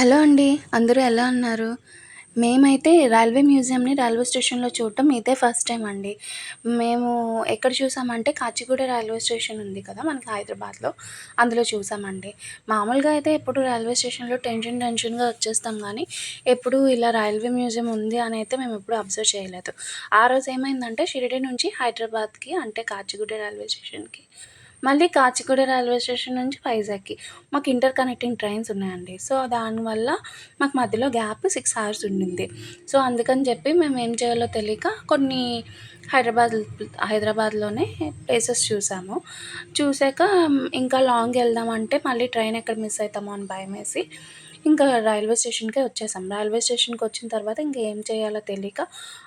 Hello అండి అందరూ ఎలా ఉన్నారు? మేమైతే రైల్వే మ్యూజియంని రైల్వే స్టేషన్లో చూడటం ఇదే ఫస్ట్ టైం అండి. మేము ఎక్కడ చూసామంటే కాచిగూడ రైల్వే స్టేషన్ ఉంది కదా మనకి హైదరాబాద్లో అందులో చూసామండి. మామూలుగా అయితే ఎప్పుడు రైల్వే స్టేషన్లో టెన్షన్ టెన్షన్గా వచ్చేస్తాం కానీ ఎప్పుడు ఇలా రైల్వే మ్యూజియం ఉంది అని అయితే మేము ఎప్పుడు అబ్జర్వ్ చేయలేదు. ఆ రోజు ఏమైందంటే షిరిడి నుంచి హైదరాబాద్కి అంటే కాచిగూడ రైల్వే స్టేషన్కి మళ్ళీ కాచిగూడ రైల్వే స్టేషన్ నుంచి వైజాగ్కి. మాకు ఇంటర్ కనెక్టింగ్ ట్రైన్స్ ఉన్నాయండి. సో దానివల్ల మాకు మధ్యలో గ్యాప్ సిక్స్ అవర్స్ ఉండింది. సో అందుకని చెప్పి మేము ఏం చేయాలో తెలియక కొన్ని హైదరాబాద్ హైదరాబాద్లోనే ప్లేసెస్ చూసాము. చూసాక ఇంకా లాంగ్ వెళ్దామంటే మళ్ళీ ట్రైన్ ఎక్కడ మిస్ అవుతామో అని భయం వేసి ఇంకా రైల్వే స్టేషన్కే వచ్చేసాం. రైల్వే స్టేషన్కి వచ్చిన తర్వాత ఇంకా ఏం చేయాలో తెలియక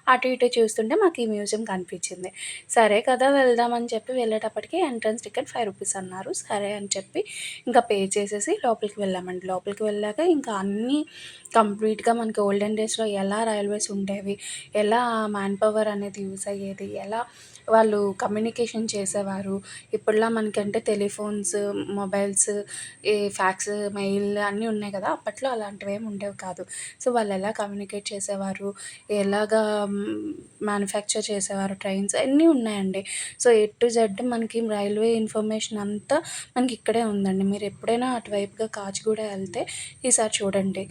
అటు ఇటు చూస్తుంటే మాకు ఈ మ్యూజియం కనిపించింది. సరే కదా వెళ్దామని చెప్పి వెళ్ళేటప్పటికి ఎంట్రన్స్ టికెట్ ఫైవ్ రూపీస్ అన్నారు. సరే అని చెప్పి ఇంకా పే చేసేసి లోపలికి వెళ్ళామండి. లోపలికి వెళ్ళాక ఇంకా అన్నీ కంప్లీట్గా మనకి ఓల్డెన్ డేస్లో ఎలా రైల్వేస్ ఉండేవి ఎలా మ్యాన్ పవర్ అనేది యూస్ అయ్యేది ఎలా వాళ్ళు కమ్యూనికేషన్ చేసేవారు ఇప్పుడులా మనకంటే టెలిఫోన్స్ మొబైల్స్ ఈ ఫ్యాక్స్ మెయిల్ అన్నీ ఉన్నాయి కదా. అప్పట్లో అలాంటివి ఏమి ఉండేవి కాదు. సో వాళ్ళు ఎలా కమ్యూనికేట్ చేసేవారు? ఎలాగా మ్యానుఫ్యాక్చర్ చేసేవారు? ట్రైన్స్ అన్నీ ఉన్నాయండి. సో ఏ టు జెడ్ మనకి రైల్వే ఇన్ఫర్మేషన్ అంతా మనకి ఇక్కడే ఉందండి. మీరు ఎప్పుడైనా అటువైపుగా కాచిగూడ వెళ్తే ఈసారి చూడండి.